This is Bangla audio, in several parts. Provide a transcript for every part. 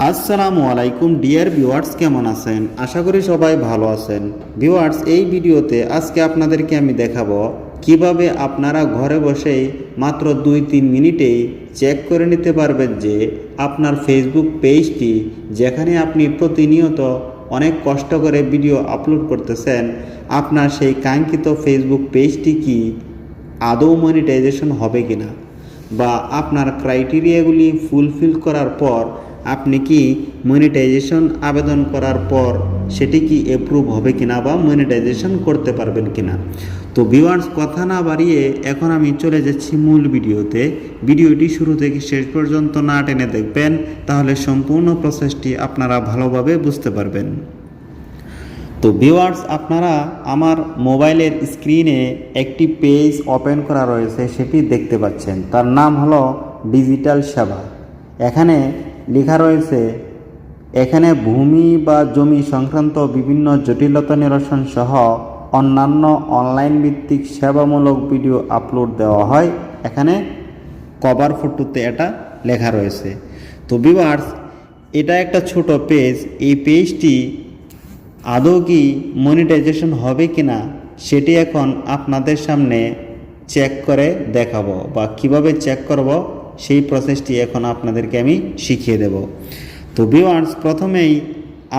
আসসালামু আলাইকুম, ডিয়ার ভিউয়ার্স, কেমন আছেন? আশা করি সবাই ভালো আছেন। ভিউয়ার্স, এই ভিডিওতে আজকে আপনাদেরকে আমি দেখাবো কীভাবে আপনারা ঘরে বসেই মাত্র দুই তিন মিনিটেই চেক করে নিতে পারবেন যে আপনার ফেসবুক পেজটি যেখানে আপনি প্রতিনিয়ত অনেক কষ্ট করে ভিডিও আপলোড করতেছেন, আপনার সেই কাঙ্ক্ষিত ফেসবুক পেজটি কি আদৌ মনিটাইজেশন হবে কিনা? বা আপনার ক্রাইটেরিয়াগুলি ফুলফিল করার পর আপনি কি মনিটাইজেশন আবেদন করার পর সেটি কি অ্যাপ্রুভ হবে কিনা বা মনিটাইজেশন করতে পারবেন কিনা? তো ভিওয়ার্স কথা না বাড়িয়ে এখন আমি চলে যাচ্ছি মূল ভিডিওতে। ভিডিওটি শুরু থেকে শেষ পর্যন্ত না টেনে দেখবেন, তাহলে সম্পূর্ণ প্রসেসটি আপনারা ভালোভাবে বুঝতে পারবেন। তো ভিউয়ার্স আপনারা আমার মোবাইলের স্ক্রিনে একটি পেজ ওপেন করা রয়েছে, সেটি দেখতে পাচ্ছেন। তার নাম হলো ডিজিটাল সেবা এখানে লেখা রয়েছে, এখানে ভূমি বা জমি সংক্রান্ত বিভিন্ন জটিলতা নিরসন সহ অন্যান্য অনলাইন ভিত্তিক সেবামূলক ভিডিও আপলোড দেওয়া হয়। এখানে কভার ফটোতে এটা লেখা রয়েছে। তো ভিউয়ার্স এটা একটা ছোট পেজ এই পেজটি আদৌ কি মনিটাইজেশন হবে কি না সেটি এখন আপনাদের সামনে চেক করে দেখাবো বা কীভাবে চেক করব সেই প্রসেসটি এখন আপনাদেরকে আমি শিখিয়ে দেব। তো ভিউয়ার্স প্রথমেই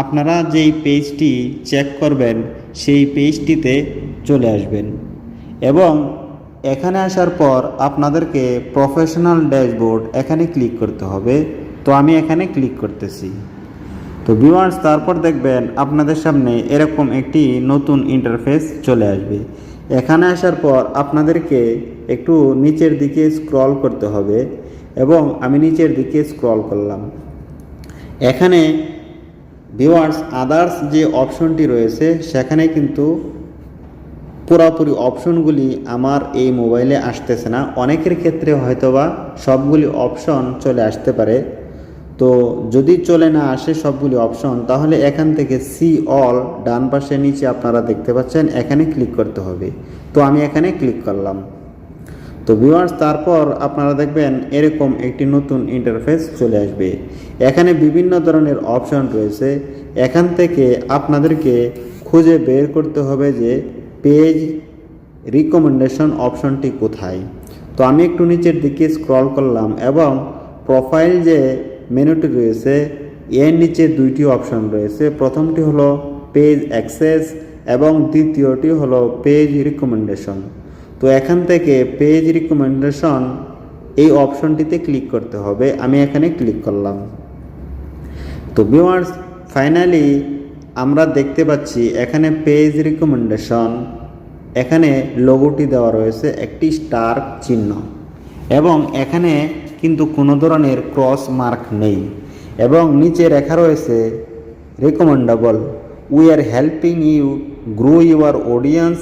আপনারা যেই পেজটি চেক করবেন, সেই পেজটিতে চলে আসবেন এবং এখানে আসার পর আপনাদেরকে প্রফেশনাল ড্যাশবোর্ড এখানে ক্লিক করতে হবে। তো আমি এখানে ক্লিক করতেছি। তো ভিউয়ার্স তারপর দেখবেন আপনাদের সামনে এরকম একটি নতুন ইন্টারফেস চলে আসবে। এখানে আসার পর আপনাদেরকে একটু নিচের দিকে স্ক্রল করতে হবে। এবং আমি নিচের দিকে স্ক্রল করলাম। এখানে ভিউয়ার্স আদার্স যে অপশনটি রয়েছে, সেখানে কিন্তু পুরোপুরি অপশনগুলি আমার এই মোবাইলে আসতেছে না। অনেকের ক্ষেত্রে হয়তোবা সবগুলি অপশন চলে আসতে পারে। তো যদি চলে না আসে সবগুলি অপশন তাহলে এখান থেকে সি অল ডান পাশে নিচে আপনারা দেখতে পাচ্ছেন, এখানে ক্লিক করতে হবে। তো আমি এখানে ক্লিক করলাম। তো ভিউয়ার্স তারপর আপনারা দেখবেন এরকম একটি নতুন ইন্টারফেস চলে আসবে। এখানে বিভিন্ন ধরনের অপশন রয়েছে। এখান থেকে আপনাদেরকে খুঁজে বের করতে হবে যে পেজ রিকমেন্ডেশন অপশনটি কোথায়। তো আমি একটু নিচের দিকে স্ক্রল করলাম এবং প্রোফাইল যে মেনুটি রয়েছে, এর নিচে দুইটি অপশন রয়েছে। প্রথমটি হলো পেজ অ্যাক্সেস এবং দ্বিতীয়টি হলো পেজ রিকমেন্ডেশন তো এখান থেকে পেজ রিকমেন্ডেশন এই অপশনটিতে ক্লিক করতে হবে। আমি এখানে ক্লিক করলাম। তো ভিউয়ার্স ফাইনালি আমরা দেখতে পাচ্ছি এখানে পেজ রিকমেন্ডেশন এখানে লোগোটি দেওয়া রয়েছে একটি স্টার চিহ্ন এবং এখানে কিন্তু কোনো ধরনের ক্রস মার্ক নেই এবং নিচে লেখা রয়েছে recommendable we are helping you grow your audience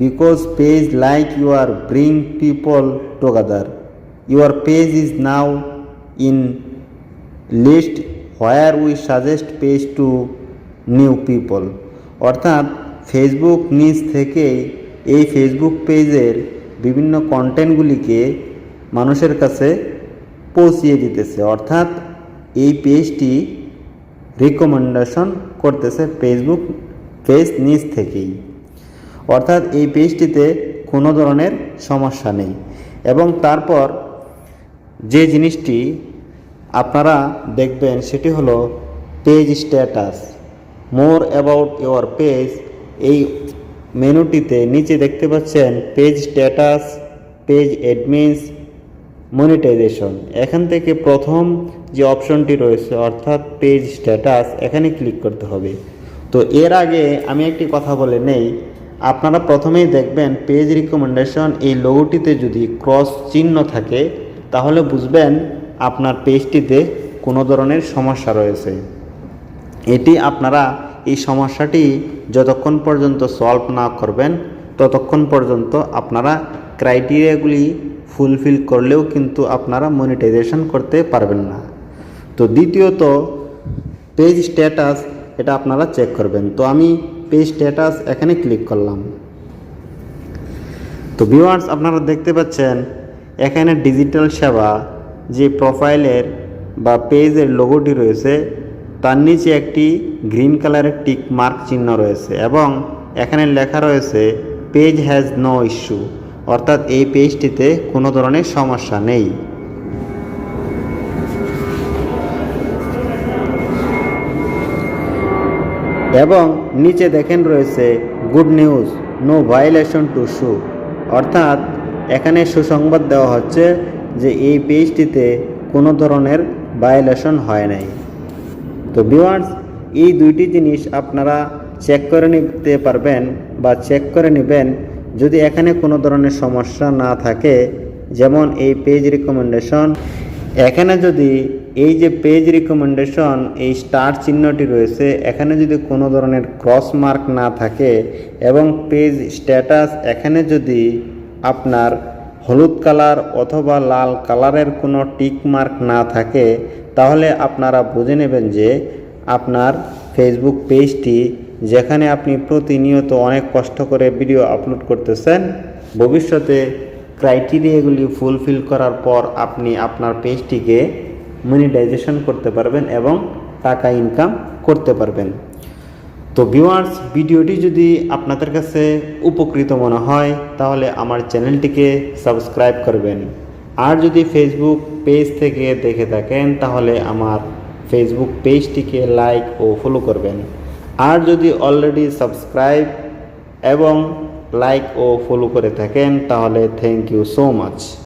because page like you are bring people together your page is now in list where we suggest page to new people অর্থাৎ ফেসবুক নিজ থেকেই এই ফেসবুক পেজের বিভিন্ন কন্টেন্টগুলিকে মানুষের কাছে পৌঁছিয়ে দিতেছে। অর্থাৎ এই পেজটি রিকমেন্ডেশন করতেছে ফেসবুক পেজ নিজ থেকেই। অর্থাৎ এই পেজটিতে কোনো ধরনের সমস্যা নেই। এবং তারপর যে জিনিসটি আপনারা দেখবেন সেটি হলো page status more about your page এই মেনুটিতে নিচে দেখতে পাচ্ছেন page status page admins monetization এখান থেকে প্রথম যে অপশনটি রয়েছে, অর্থাৎ পেজ স্ট্যাটাস এখানে ক্লিক করতে হবে। তো এর আগে আমি একটি কথা বলে নেই আপনারা প্রথমেই দেখবেন পেজ রিকমেন্ডেশন এই লোগোটিতে যদি ক্রস চিহ্ন থাকে, তাহলে বুঝবেন আপনার পেজটিতে কোনো ধরনের সমস্যা রয়েছে। এটি আপনারা এই সমস্যাটি যতক্ষণ পর্যন্ত সলভ না করবেন, ততক্ষণ পর্যন্ত আপনারা ক্রাইটেরিয়াগুলি ফুলফিল করলেও কিন্তু আপনারা মনিটাইজেশন করতে পারবেন না। তো দ্বিতীয়ত পেজ স্ট্যাটাস এটা আপনারা চেক করবেন। তো আমি পেজ স্ট্যাটাস এখানে ক্লিক করলাম। তো ভিউয়ার্স আপনারা দেখতে পাচ্ছেন, এখানে ডিজিটাল সেবা যে প্রোফাইলের বা পেজের লোগোটি রয়েছে, তার নিচে একটি গ্রিন কালারের টিক মার্ক চিহ্ন রয়েছে এবং এখানে লেখা রয়েছে পেজ হ্যাজ নো ইস্যু অর্থাৎ এই পেজটিতে কোনো ধরনের সমস্যা নেই। এবং নিচে দেখেন রয়েছে good news, no violation to show. অর্থাৎ এখানে সুসংবাদ দেওয়া হচ্ছে যে এই পেজটিতে কোনো ধরনের ভায়োলেশন হয় নাই। তো ভিউয়ার্স, এই দুইটি জিনিস আপনারা চেক করে নিতে পারবেন বা চেক করে নেবেন যদি এখানে কোনো ধরনের সমস্যা না থাকে। যেমন এই পেজ রিকমেন্ডেশন এখানে যদি এই যে পেজ রিকমেন্ডেশন এই স্টার চিহ্নটি রয়েছে, এখানে যদি কোনো ধরনের ক্রস মার্ক না থাকে এবং পেজ স্ট্যাটাস এখানে যদি আপনার হলুদ কালার অথবা লাল কালারের কোনো টিক মার্ক না থাকে, তাহলে আপনারা বুঝে নেবেন যে আপনার ফেসবুক পেজটি যেখানে আপনি প্রতিনিয়ত অনেক কষ্ট করে ভিডিও আপলোড করতেছেন, ভবিষ্যতে ক্রাইটেরিয়াগুলি ফুলফিল করার পর আপনি আপনার পেজটিকে মনিটাইজেশন করতে পারবেন এবং টাকা ইনকাম করতে পারবেন। তো ভিউয়ার্স ভিডিওটি যদি আপনাদের কাছে উপকৃত মনে হয়, তাহলে আমার চ্যানেলটিকে সাবস্ক্রাইব করবেন। আর যদি ফেসবুক পেজ থেকে দেখে থাকেন, তাহলে আমার ফেসবুক পেজটিকে লাইক ও ফলো করবেন। আর যদি অলরেডি সাবস্ক্রাইব এবং লাইক ও ফলো করে থাকেন, তাহলে থ্যাংক ইউ সো মাচ